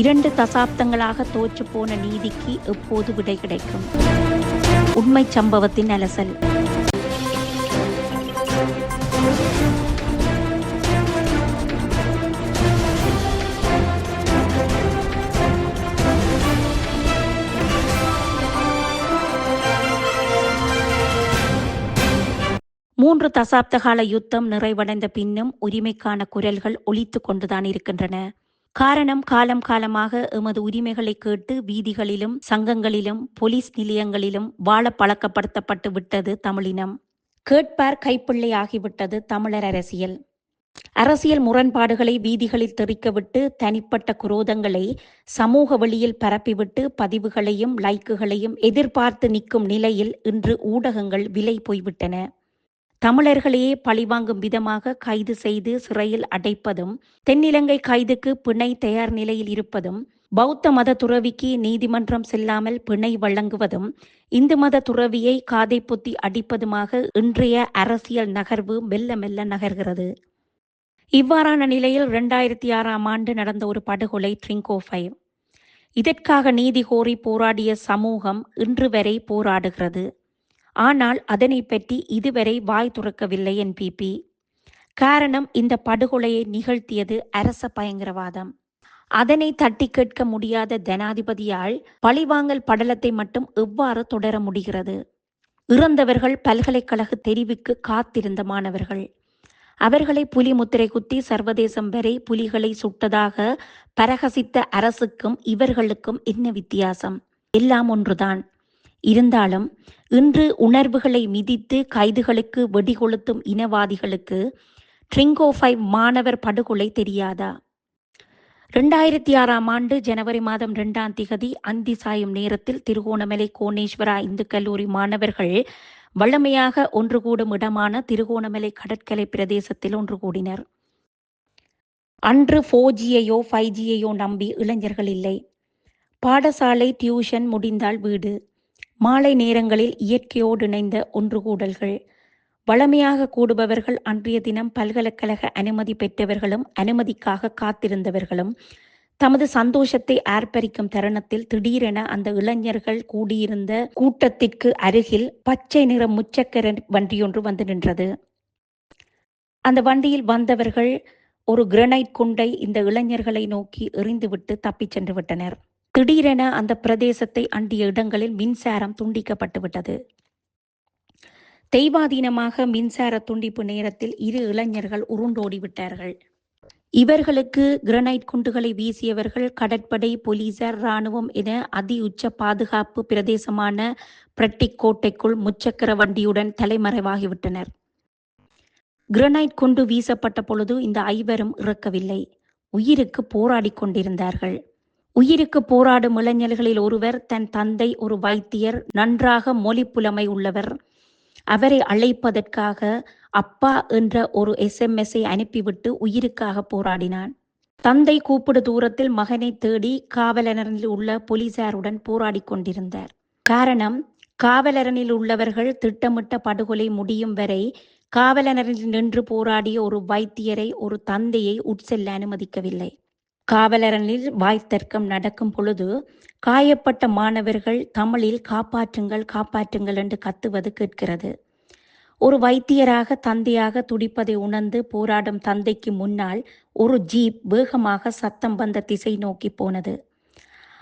இரண்டு தசாப்தங்களாக தோற்று போன நீதிக்கு எப்போது விடை கிடைக்கும்? உண்மை சம்பவத்தின் அலசல். மூன்று தசாப்த கால யுத்தம் நிறைவடைந்த பின்னும் உரிமைக்கான குரல்கள் ஒழித்து கொண்டுதான் இருக்கின்றன. காரணம் காலம் காலமாக எமது உரிமைகளை கேட்டு வீதிகளிலும் சங்கங்களிலும் போலீஸ் நிலையங்களிலும் வாழ பழக்கப்படுத்தப்பட்டு விட்டது தமிழினம். கேட்பார் கைப்பிள்ளை ஆகிவிட்டது தமிழர் அரசியல். அரசியல் முரண்பாடுகளை வீதிகளில் தெறிக்கவிட்டு தனிப்பட்ட குரோதங்களை சமூக வழியில் பரப்பிவிட்டு பதிவுகளையும் லைக்குகளையும் எதிர்பார்த்து நிற்கும் நிலையில் இன்று ஊடகங்கள் விலை போய்விட்டன. தமிழர்களையே பழிவாங்கும் விதமாக கைது செய்து சிறையில் அடைப்பதும் தென்னிலங்கை கைதுக்கு பிணை தயார் நிலையில் இருப்பதும் பௌத்த மத துறவிக்கு நீதிமன்றம் செல்லாமல் பிணை வழங்குவதும் இந்து மத துறவியை காதை பொத்தி அடிப்பதுமாக இன்றைய அரசியல் நகர்வு மெல்ல மெல்ல நகர்கிறது. இவ்வாறான நிலையில் இரண்டாயிரத்தி ஆறாம் ஆண்டு நடந்த ஒரு படுகொலை ட்ரிங்கோ ஃபைவ் இதற்காக நீதி கோரி போராடிய சமூகம் இன்று வரை போராடுகிறது. ஆனால் அதனை பற்றி இதுவரை வாய் துறக்கவில்லை என்பிபி காரணம் இந்த படுகொலையை நிகழ்த்தியது அரச பயங்கரவாதம். அதனை தட்டி கேட்க முடியாத ஜனாதிபதியால் பழிவாங்கல் படலத்தை மட்டும் எவ்வாறு தொடர முடிகிறது? இறந்தவர்கள் பல்கலைக்கழக தெரிவுக்கு காத்திருந்த மாணவர்கள். அவர்களை புலி முத்திரை குத்தி சர்வதேசம் வரை புலிகளை சுட்டதாக பரகசித்த அரசுக்கும் இவர்களுக்கும் என்ன வித்தியாசம்? எல்லாம் ஒன்றுதான். இருந்தாலும் இன்று உணர்வுகளை மிதித்து கைதுகளுக்கு வெடிகொளுத்தும் இனவாதிகளுக்கு ட்ரிங்கோ ஃபைவ் மாணவர் படுகொலை தெரியாதா? ரெண்டாயிரத்தி ஆறாம் ஆண்டு ஜனவரி மாதம் இரண்டாம் திகதி அந்தி சாயும் நேரத்தில் திருகோணமலை கோணேஸ்வரா இந்து கல்லூரி மாணவர்கள் வழமையாக ஒன்று கூடும் இடமான திருகோணமலை கடற்கரை பிரதேசத்தில் ஒன்று கூடினர். அன்று ஃபோர் ஜியையோ ஃபைவ் ஜியையோ நம்பி இளைஞர்கள் இல்லை. பாடசாலை டியூஷன் முடிந்தால் வீடு. மாலை நேரங்களில் இயற்கையோடு இணைந்த ஒன்று கூடல்கள். வளமையாக கூடுபவர்கள் அன்றைய தினம் பல்கலைக்கழக அனுமதி பெற்றவர்களும் அனுமதிக்காக காத்திருந்தவர்களும் தமது சந்தோஷத்தை ஆர்ப்பரிக்கும் தருணத்தில் திடீரென அந்த இளைஞர்கள் கூடியிருந்த கூட்டத்திற்கு அருகில் பச்சை நிற முச்சக்கர வண்டியொன்று வந்து நின்றது. அந்த வண்டியில் வந்தவர்கள் ஒரு கிரனைட் குண்டை இந்த இளைஞர்களை நோக்கி எறிந்துவிட்டு தப்பிச் சென்று விட்டனர். திடீரென அந்த பிரதேசத்தை அண்டிய இடங்களில் மின்சாரம் துண்டிக்கப்பட்டு விட்டது. தெய்வாதீனமாக மின்சார துண்டிப்பு நேரத்தில் இரு இளைஞர்கள் உருண்டோடிவிட்டார்கள் இவர்களுக்கு கிரனைட் குண்டுகளை வீசியவர்கள் கடற்படை போலீசார் இராணுவம் என அதி உச்ச பாதுகாப்பு பிரதேசமான பிரட்டிக் கோட்டைக்குள் முச்சக்கர வண்டியுடன் தலைமறைவாகிவிட்டனர். கிரனைட் குண்டு வீசப்பட்ட பொழுது இந்த ஐவரும் இறக்கவில்லை. உயிருக்கு போராடி கொண்டிருந்தார்கள். உயிருக்கு போராடும் இளைஞர்களில் ஒருவர் தன் தந்தை ஒரு வைத்தியர் நன்றாக மொழி புலமை உள்ளவர். அவரை அழைப்பதற்காக அப்பா என்ற ஒரு எஸ்எம்எஸ்ஐ அனுப்பிவிட்டு உயிருக்காக போராடினான். தந்தை கூப்பிடு தூரத்தில் மகனை தேடி காவலரனில் உள்ள போலீசாருடன் போராடி கொண்டிருந்தார். காரணம் காவலரனில் உள்ளவர்கள் திட்டமிட்ட படுகொலை முடியும் வரை காவலரனில் நின்று போராடிய ஒரு வைத்தியரை ஒரு தந்தையை உட்செல்ல அனுமதிக்கவில்லை. காவலரனில் வாய்த்தர்க்கம் நடக்கும் பொழுது காயப்பட்ட மாணவர்கள் தமிழில் காப்பாற்றுங்கள் காப்பாற்றுங்கள் என்று கத்துவது கேட்கிறது. ஒரு வைத்தியராக தந்தையாக துடிப்பதை உணர்ந்து போராடும் தந்தைக்கு முன்னால் ஒரு ஜீப் வேகமாக சத்தம் வந்த திசை நோக்கி போனது.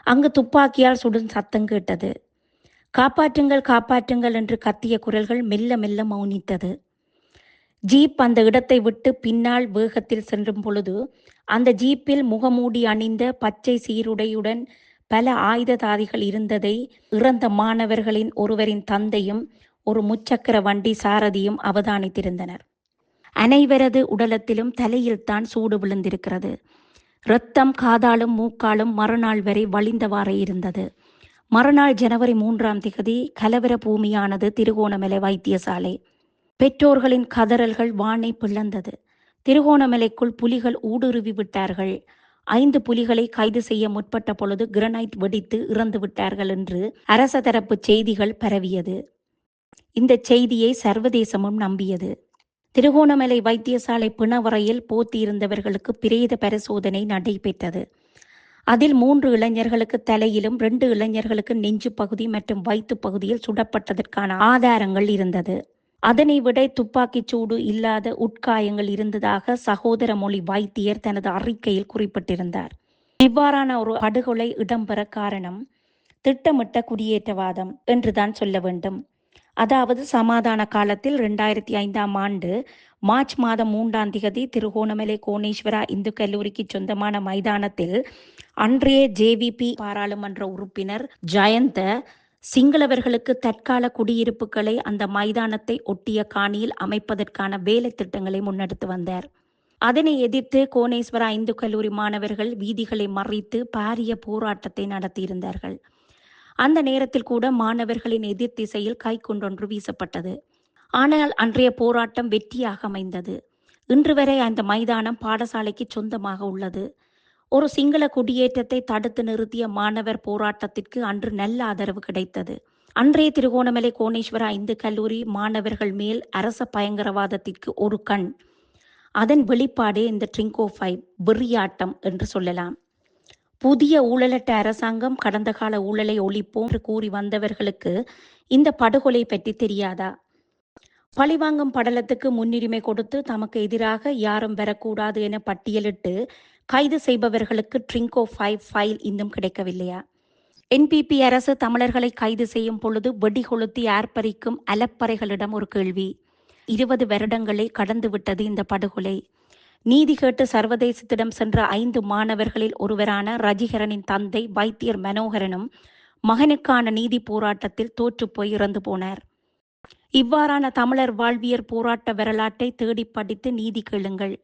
அங்கு துப்பாக்கியால் சுடும் சத்தம் கேட்டது. காப்பாற்றுங்கள் காப்பாற்றுங்கள் என்று கத்திய குரல்கள் மெல்ல மெல்ல மௌனித்தது. ஜீப் அந்த இடத்தை விட்டு பின்னால் வேகத்தில் சென்றும் பொழுது அந்த ஜீப்பில் முகமூடி அணிந்த பச்சை சீருடையுடன் பல ஆயுததாரிகள் இருந்ததை இறந்த மாணவர்களின் ஒருவரின் தந்தையும் ஒரு முச்சக்கர வண்டி சாரதியும் அவதானித்திருந்தனர். அனைவரது உடலத்திலும் தலையில் தான் சூடு விழுந்திருக்கிறது. இரத்தம் காதாலும் மூக்காலும் மறுநாள் வரை வழிந்தவாறே இருந்தது. மறுநாள் ஜனவரி மூன்றாம் திகதி கலவர பூமியானது திருகோணமலை வைத்தியசாலை. பெற்றோர்களின் கதறல்கள் வானை பிளந்தது. திருகோணமலைக்குள் புலிகள் ஊடுருவி விட்டார்கள். ஐந்து புலிகளை கைது செய்ய முற்பட்ட பொழுது கிரனைட் வெடித்து இறந்து விட்டார்கள் என்று அரச தரப்பு செய்திகள் பரவியது. இந்த செய்தியை சர்வதேசமும் நம்பியது. திருகோணமலை வைத்தியசாலை பிணவரையில் போத்தியிருந்தவர்களுக்கு பிரேத பரிசோதனை நடைபெற்றது. அதில் மூன்று இளைஞர்களுக்கு தலையிலும் ரெண்டு இளைஞர்களுக்கு நெஞ்சு பகுதி மற்றும் வயிற்று பகுதியில் சுடப்பட்டதற்கான ஆதாரங்கள் இருந்தது. அதனை விட துப்பாக்கிச் சூடு இல்லாத உட்காயங்கள் இருந்ததாக சகோதர மொழி வைத்தியர் தனது அறிக்கையில் குறிப்பிட்டிருந்தார். இவ்வாறான ஒரு படுகொலை இடம்பெற காரணம் திட்டமிட்ட குடியேற்றவாதம் என்றுதான் சொல்ல வேண்டும். அதாவது சமாதான காலத்தில் இரண்டாயிரத்தி ஐந்தாம் ஆண்டு மார்ச் மாதம் மூன்றாம் திகதி திருகோணமலை கோணேஸ்வரா இந்து கல்லூரிக்கு சொந்தமான மைதானத்தில் அன்றைய ஜேவிபி பாராளுமன்ற உறுப்பினர் ஜயந்த சிங்களவர்களுக்கு தற்கால குடியிருப்புகளை அந்த மைதானத்தை ஒட்டிய காணியில் அமைப்பதற்கான வேலை திட்டங்களை முன்னெடுத்து வந்தார். அதனை எதிர்த்து கோணேஸ்வரா இந்து கல்லூரி மாணவர்கள் வீதிகளை மறைத்து பாரிய போராட்டத்தை நடத்தியிருந்தார்கள். அந்த நேரத்தில் கூட மாணவர்களின் எதிர் திசையில் கைக்குண்டொன்று வீசப்பட்டது. ஆனால் அன்றைய போராட்டம் வெற்றியாக அமைந்தது. இன்று வரை அந்த மைதானம் பாடசாலைக்கு சொந்தமாக உள்ளது. ஒரு சிங்கள குடியேற்றத்தை தடுத்து நிறுத்திய மாணவர் போராட்டத்திற்கு அன்று நல்ல ஆதரவு கிடைத்தது. அன்றைய திருகோணமலை கோணேஸ்வரா இந்து கல்லூரி மாணவர்கள் மேல் அரச பயங்கரவாதத்திற்கு ஒரு கண். அதன் வெளிப்பாடே இந்த ட்ரிங்கோ ஃபைவ் வெறியாட்டம் என்று சொல்லலாம். புதிய ஊழலட்ட அரசாங்கம் கடந்த கால ஊழலை ஒழிப்போம் என்று கூறி வந்தவர்களுக்கு இந்த படுகொலை பற்றி தெரியாதா? பழிவாங்கும் படலத்துக்கு முன்னுரிமை கொடுத்து தமக்கு எதிராக யாரும் வரக்கூடாது என பட்டியலிட்டு கைது செய்பவர்களுக்கு ட்ரிங்கோ ஃபைவ் ஃபைல் இன்னும் கிடைக்கவில்லையா? என்பிபி அரசு தமிழர்களை கைது செய்யும் பொழுது வெடி கொளுத்தி ஆர்ப்பரிக்கும் அலப்பறைகளிடம் ஒரு கேள்வி. இருபது வருடங்களை கடந்துவிட்டது இந்த படுகொலை. நீதி கேட்டு சர்வதேசத்திடம் சென்ற ஐந்து மாணவர்களில் ஒருவரான ரஜிகரனின் தந்தை வைத்தியர் மனோகரனும் மகனுக்கான நீதி போராட்டத்தில் தோற்றுப்போய் இறந்து போனார். இவ்வாறான தமிழர் வாழ்வியர் போராட்ட வரலாற்றை தேடி படித்து நீதி கேளுங்கள்.